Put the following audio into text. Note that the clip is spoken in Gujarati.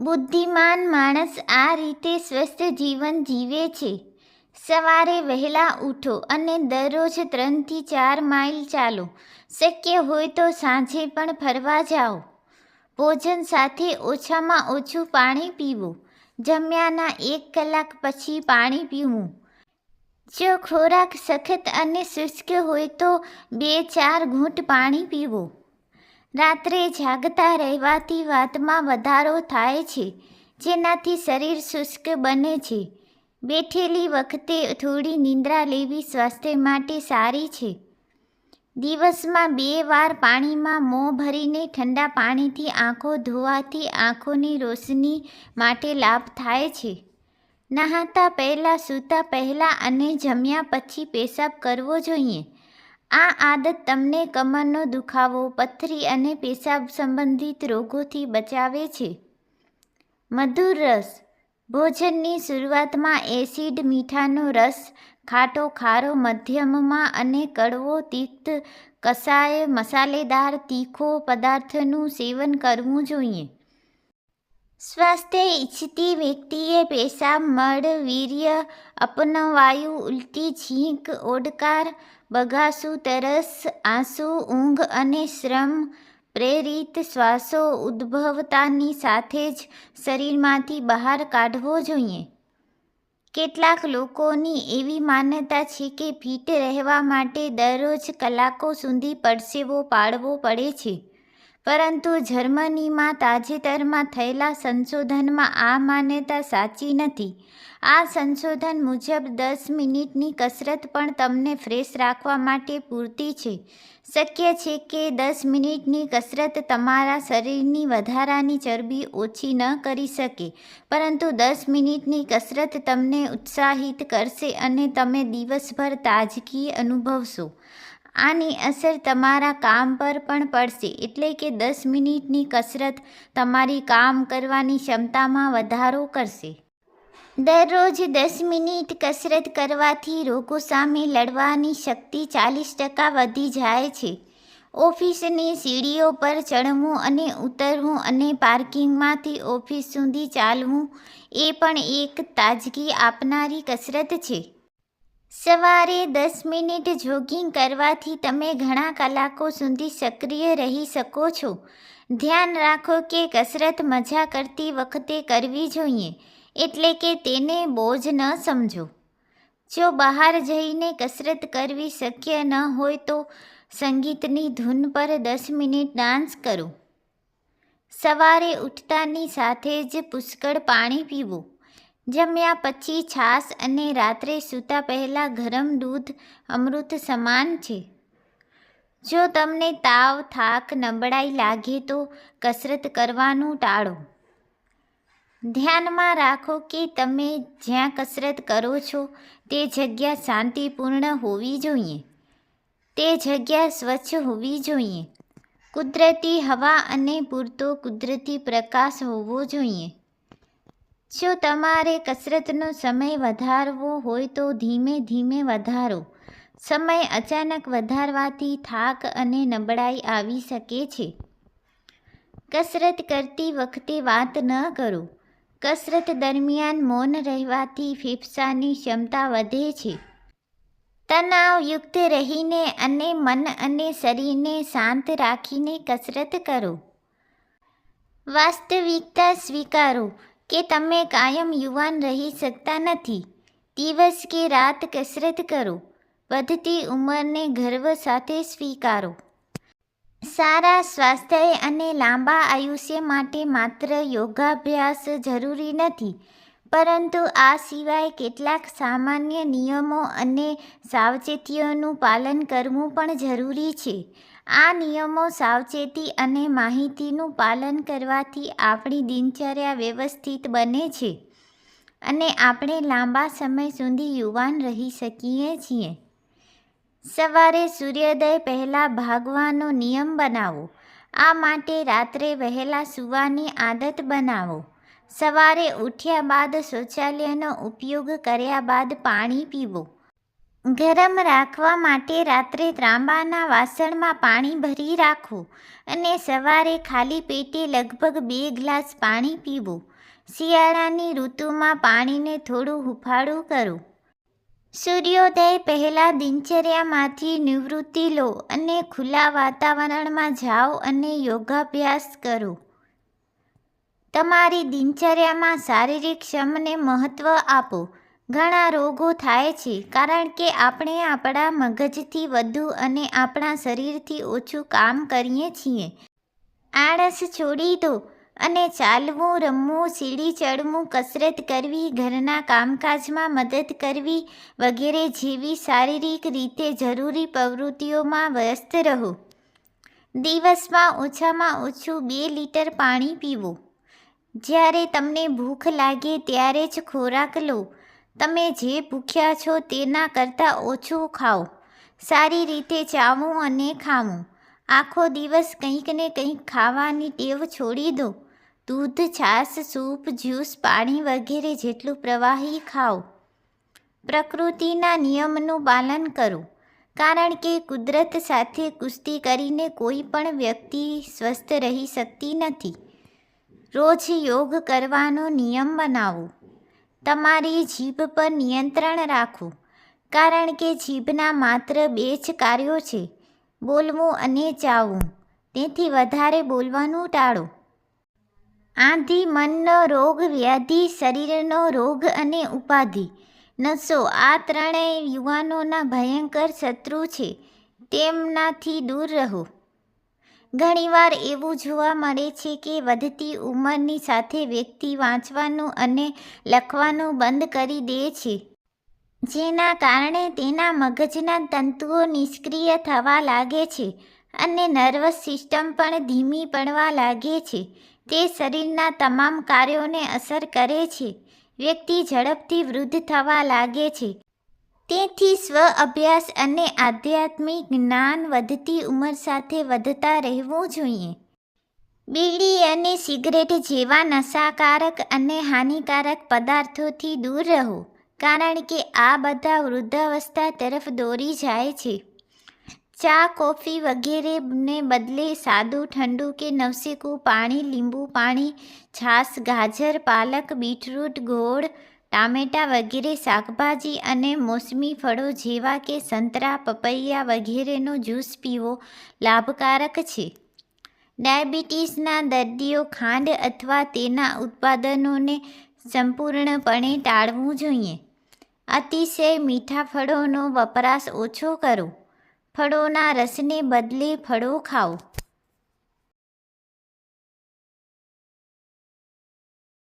બુદ્ધિમાન માણસ આ રીતે સ્વસ્થ જીવન જીવે છે. સવારે વહેલા ઉઠો અને દરરોજ ત્રણથી ચાર માઇલ ચાલો. શક્ય હોય તો સાંજે પણ ફરવા જાઓ. ભોજન સાથે ઓછામાં ઓછું પાણી પીવું. જમ્યાના એક કલાક પછી પાણી પીવું. જો ખોરાક સખત અને શુષ્ક હોય તો બે ચાર ઘૂંટ પાણી પીવું. રાત્રે જાગતા રહેવાથી વાતમાં વધારો થાય છે, જેનાથી શરીર શુષ્ક બને છે. બેઠેલી વખતે થોડી નિંદ્રા લેવી સ્વાસ્થ્ય માટે સારી છે. દિવસમાં બે વાર પાણીમાં મોં ભરીને ઠંડા પાણીથી આંખો ધોવાથી આંખોની રોશની માટે લાભ થાય છે. નહાતા પહેલાં, સૂતા પહેલાં અને જમ્યા પછી પેશાબ કરવો જોઈએ. આ આદત તમને કમરનો દુખાવો, પથરી અને પેશાબ સંબંધિત રોગોથી બચાવે છે. મધુર રસ. ભોજનની શરૂઆતમાં એસિડ, મીઠાનો રસ, ખાટો ખારો મધ્યમમાં અને કડવો તિક્ત કસાય મસાલેદાર, તીખો પદાર્થનું સેવન કરવું જોઈએ. સ્વાસ્થ્ય ઈચ્છતી વ્યક્તિએ પેશાબ, મળ, વીર્ય, અપનવાયુ, ઉલટી, છીંક, ઓડકાર બગાસું, તરસ, આંસુ, ઊંઘ અને શ્રમ પ્રેરિત શ્વાસો ઉદ્ભવતાની સાથે જ શરીરમાંથી બહાર કાઢવો જોઈએ. કેટલાક લોકોની એવી માન્યતા છે કે ફિટ રહેવા માટે દરરોજ કલાકો સુધી પરસેવો પાડવો પડે છે. પરંતુ જર્મનીમાં તાજેતરમાં થયેલા સંશોધનમાં આ માન્યતા સાચી નથી. આ સંશોધન મુજબ દસ મિનિટની કસરત પણ તમને ફ્રેશ રાખવા માટે પૂરતી છે. શક્ય છે કે દસ મિનિટની કસરત તમારા શરીરની વધારાની ચરબી ઓછી ન કરી શકે, પરંતુ દસ મિનિટની કસરત તમને ઉત્સાહિત કરશે અને તમે દિવસભર તાજગી અનુભવશો. આની અસર તમારા કામ પર પણ પડશે એટલે કે દસ મિનિટની કસરત તમારી કામ કરવાની ક્ષમતામાં વધારો કરશે. દરરોજ દસ મિનિટ કસરત કરવાથી રોગો સામે લડવાની શક્તિ ચાલીસ ટકા વધી જાય છે. ઓફિસની સીડીઓ પર ચડવું અને ઉતરવું અને પાર્કિંગમાંથી ઓફિસ સુધી ચાલવું એ પણ એક તાજગી આપનારી કસરત છે. સવારે દસ મિનિટ જોગિંગ કરવાથી તમે ઘણા કલાકો સુધી સક્રિય રહી શકો છો. ધ્યાન રાખો કે કસરત મજા કરતી વખતે કરવી જોઈએ, એટલે કે તેને બોજ ન સમજો. જો બહાર જઈને કસરત કરવી શક્ય ન હોય તો સંગીતની ધૂન પર દસ મિનિટ ડાન્સ કરો. સવારે ઉઠતાની સાથે જ પુષ્કળ પાણી પીવું. જમ્યા પછી છાશ અને રાત્રે સૂતા પહેલાં ગરમ દૂધ અમૃત સમાન છે. જો તમને તાવ, થાક, નબળાઈ લાગે તો કસરત કરવાનું ટાળો. ધ્યાનમાં રાખો કે તમે જ્યાં કસરત કરો છો તે જગ્યા શાંતિપૂર્ણ હોવી જોઈએ. તે જગ્યા સ્વચ્છ હોવી જોઈએ. કુદરતી હવા અને પૂરતો કુદરતી પ્રકાશ હોવો જોઈએ. જો તમારે કસરતનો સમય વધારવો હોય તો ધીમે ધીમે વધારો. સમય અચાનક વધારવાથી થાક અને નબળાઈ આવી શકે છે. કસરત કરતી વખતે વાત ન કરો. કસરત દરમિયાન મૌન રહેવાથી ફેફસાની ક્ષમતા વધે છે. તણાવયુક્ત રહીને અને મન અને શરીરને શાંત રાખીને કસરત કરો. વાસ્તવિકતા સ્વીકારો. કે તમે કાયમ યુવાન રહી શકતા નથી. દિવસ કે રાત કસરત કરો. વધતી ઉંમરને ગર્વ સાથે સ્વીકારો. સારા સ્વાસ્થ્ય અને લાંબા આયુષ્ય માટે માત્ર યોગાભ્યાસ જરૂરી નથી, પરંતુ આ સિવાય કેટલાક સામાન્ય નિયમો અને સાવચેતીઓનું પાલન કરવું પણ જરૂરી છે. આ નિયમો સાવચેતી અને માહિતીનું પાલન કરવાથી આપણી દિનચર્યા વ્યવસ્થિત બને છે અને આપણે લાંબા સમય સુધી યુવાન રહી શકીએ છીએ. સવારે સૂર્યોદય પહેલાં ભાગવાનો નિયમ બનાવો. આ માટે રાત્રે વહેલા સૂવાની આદત બનાવો. સવારે ઉઠ્યા બાદ શૌચાલયનો ઉપયોગ કર્યા બાદ પાણી પીવો. ગરમ રાખવા માટે રાત્રે ત્રાંબાના વાસણમાં પાણી ભરી રાખવું અને સવારે ખાલી પેટે લગભગ બે ગ્લાસ પાણી પીવું. શિયાળાની ઋતુમાં પાણીને થોડું હુફાળું કરો. સૂર્યોદય પહેલાં દિનચર્યામાંથી નિવૃત્તિ લો અને ખુલ્લા વાતાવરણમાં જાઓ અને યોગાભ્યાસ કરો. તમારી દિનચર્યામાં શારીરિક શ્રમને મહત્ત્વ આપો. ઘણા રોગો થાય છે, કારણ કે આપણે આપણા મગજથી વધુ અને આપણા શરીરથી ઓછું કામ કરીએ છીએ. આળસ છોડી દો અને ચાલવું, રમવું, સીડી ચડવું, કસરત કરવી, ઘરના કામકાજમાં મદદ કરવી વગેરે જેવી શારીરિક રીતે જરૂરી પ્રવૃત્તિઓમાં વ્યસ્ત રહો. દિવસમાં ઓછામાં ઓછું બે લીટર પાણી પીવો. જ્યારે તમને ભૂખ લાગે ત્યારે જ ખોરાક લો. તમે જે ભૂખ્યા છો તેના કરતાં ઓછું ખાઓ. સારી રીતે ચાવું અને ખાવું આખો દિવસ કંઈક ને કંઈક ખાવાની ટેવ છોડી દો. દૂધ, છાશ, સૂપ, જ્યુસ, પાણી વગેરે જેટલું પ્રવાહી ખાઓ. પ્રકૃતિના નિયમનું પાલન કરો. કારણ કે કુદરત સાથે કુસ્તી કરીને કોઈ પણ વ્યક્તિ સ્વસ્થ રહી શકતી નથી. રોજ યોગ કરવાનો નિયમ બનાવો. તમારી જીભ પર નિયંત્રણ રાખો કારણ કે જીભના માત્ર બે જ કાર્યો છે, બોલવું અને ચાવવું તેથી વધારે બોલવાનું ટાળો. આંધી, મનનો, રોગ, વ્યાધિ, શરીરનો રોગ અને ઉપાધિ. નસો, આ ત્રણેય યુવાનોના ભયંકર શત્રુ છે. તેમનાથી દૂર રહો. ઘણીવાર એવું જોવા મળે છે કે વધતી ઉંમરની સાથે વ્યક્તિ વાંચવાનું અને લખવાનું બંધ કરી દે છે. જેના કારણે તેના મગજના તંતુઓ નિષ્ક્રિય થવા લાગે છે અને નર્વસ સિસ્ટમ પણ ધીમી પડવા લાગે છે. તે શરીરના તમામ કાર્યોને અસર કરે છે. વ્યક્તિ ઝડપથી વૃદ્ધ થવા લાગે છે. તેથી સ્વ અભ્યાસ અને આધ્યાત્મિક જ્ઞાન વધતી ઉંમર સાથે વધતા રહેવું જોઈએ. બીડી અને સિગરેટ જેવા નશાકારક અને હાનિકારક પદાર્થોથી દૂર રહો, કારણ કે આ બધા વૃદ્ધાવસ્થા તરફ દોરી જાય છે. ચા, કોફી વગેરેને બદલે સાદું, ઠંડુ કે નવશેકું પાણી, લીંબુ પાણી, છાશ, ગાજર, પાલક, બીટરૂટ, ગોળ ટામેટાં વગેરે શાકભાજી અને મોસમી ફળો જેવા કે સંતરા, પપૈયા વગેરેનો જ્યુસ પીવો લાભકારક છે. ડાયાબિટીસના દર્દીઓ ખાંડ અથવા તેના ઉત્પાદનોને સંપૂર્ણપણે ટાળવું જોઈએ. અતિશય મીઠા ફળોનો વપરાશ ઓછો કરો. ફળોના રસને બદલે ફળો ખાઓ.